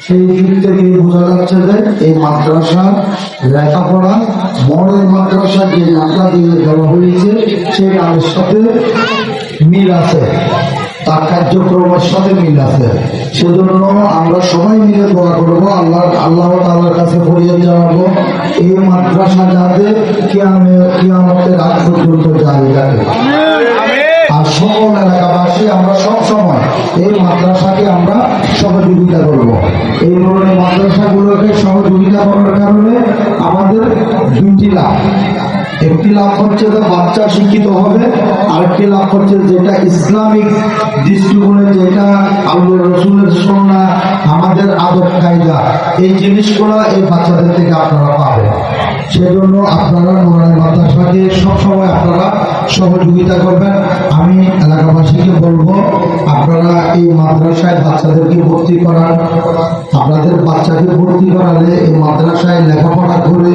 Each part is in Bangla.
সেই দিক থেকে বোঝা যাচ্ছে যে এই মাদ্রাসা লেখাপড়া মডেল মাদ্রাসা যে নামটা দিয়ে দেওয়া হয়েছে নামের সাথে মিল আছে। তার কার্যক্রমের সাথে মিল আছে। সেজন্য আমরা সবাই মিলে দোয়া করব আল্লাহ আল্লাহ তাআলার কাছে ফরিয়াদ জানাব এই মাদ্রাসা যাতে কিয়ামে কিয়ামতের আগ পর্যন্ত জারি রাখে। আর সকল এলাকাবাসী আমরা সব সময় এই মাদ্রাসাকে আমরা সহযোগিতা করব। এই ধরনের মাদ্রাসাগুলোকে সহযোগিতা করার কারণে আমাদের দুটি লাভ। একটি লাভ হচ্ছে যে বাচ্চা শিক্ষিত হবে, আরেকটি লাভ হচ্ছে যেটা ইসলামিক দৃষ্টিকোণে যেটা আল্লাহ রসুলের সন্না আমাদের আদব কায়দা, এই জিনিসগুলো এই বাচ্চাদের থেকে আপনারা পাবেন। সেজন্য আপনারা নোরানি মাদ্রাসাকে সবসময় আপনারা সহযোগিতা করবেন। আমি মাদ্রাসায় লেখাপড়া করে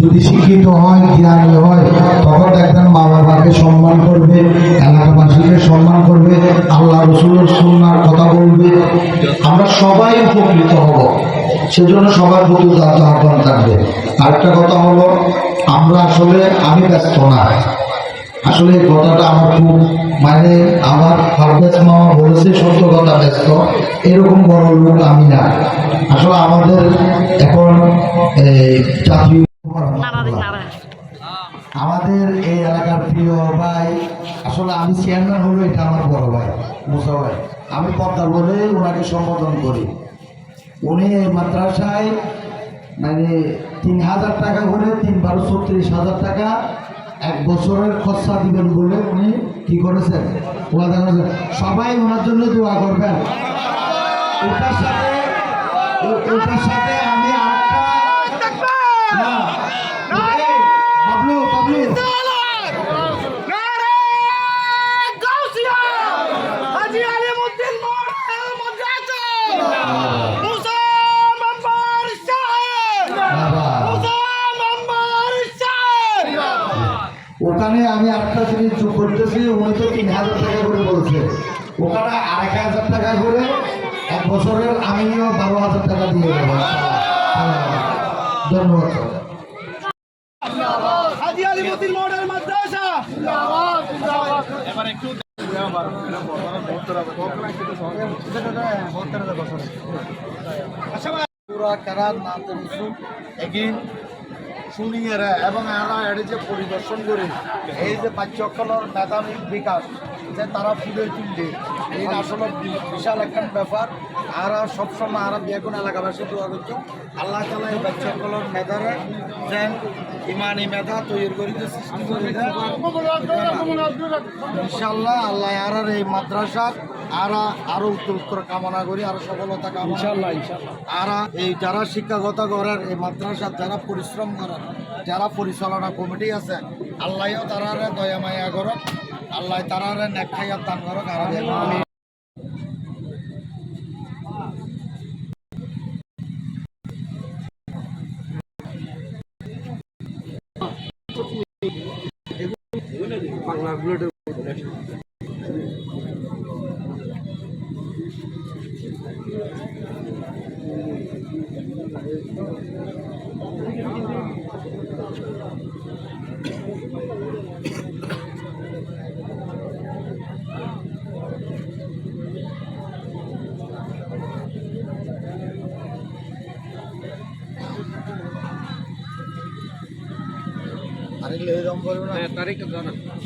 যদি শিক্ষিত হয়, জ্ঞানী হয়, তখন দেখবেন মা বাবাকে সম্মান করবে, এলাকাবাসীকে সম্মান করবে, আল্লাহ রসুলের সন্ন্যার কথা বলবে। আমরা সবাই উপকৃত হব। সেজন্য সবার প্রতি আহ্বান থাকবে। আরেকটা কথা হলো, আমরা আসলে আমি ব্যস্ত না। আসলে এই কথাটা আমার খুব মানে আমার ফারদাস মামা বলেছে, সত্য কথা, ব্যস্ত। এরকম বড় লোক আমি না। আসলে আমাদের এখন আমাদের এই এলাকার প্রিয় ভাই, আসলে আমি চেয়ারম্যান হলো, এটা আমার বড় ভাই, মুসা ভাই। আমি পদ্মা বলে ওনাকে সম্বোধন করি। উনি মাদ্রাসায় মানে তিন হাজার টাকা করে তিন বারো ছত্রিশ হাজার টাকা এক বছরের খরচা দিবেন বলে উনি কি করেছেন? ওয়াদা করেছেন। সবাই ওনার জন্য দোয়া করবেন। ওটার সাথে ওটার সাথে আমি ওখানে আমি একটা জিনিস যোগ করতেছি উনি তো তিন হাজার টাকা করে বলছে। ওখানে আড়াই হাজার টাকা করে এক বছরের আমিও বারো হাজার টাকা দিয়ে দেবো। ধন্যবাদ। মাদ্রাসা। পুরা নাতে রসুল এগিন শুনিয়েরা এবং এরা এর যে পরিদর্শন করি এই যে বাচ্চকলের মেধাবিক বিকাশ। যে তারা ফুলে তুললে এই আসলে বিশাল একটা ব্যাপার। আর সবসময় আর বেগুন এলাকাবাসী দোয়া করছ। আল্লাহ তালা এই বাচ্চকলের মেধারে যেন ইমানি মেধা তৈরি করিতে সৃষ্টি করে ইনশাল্লাহ আল্লাহ আর এই মাদ্রাসা আর আরও উত্তর কামনা করি আরও সফলতা কামনা আর এই যারা শিক্ষাগত করার এই মাদ্রাসার যারা পরিশ্রম করার যারা পরিচালনা কমিটি আছে আল্লাহও তারারে দয়া মায়া করক। আল্লাহ নেখাইয়া দান আর আমি আরেকলে এরকম করব না।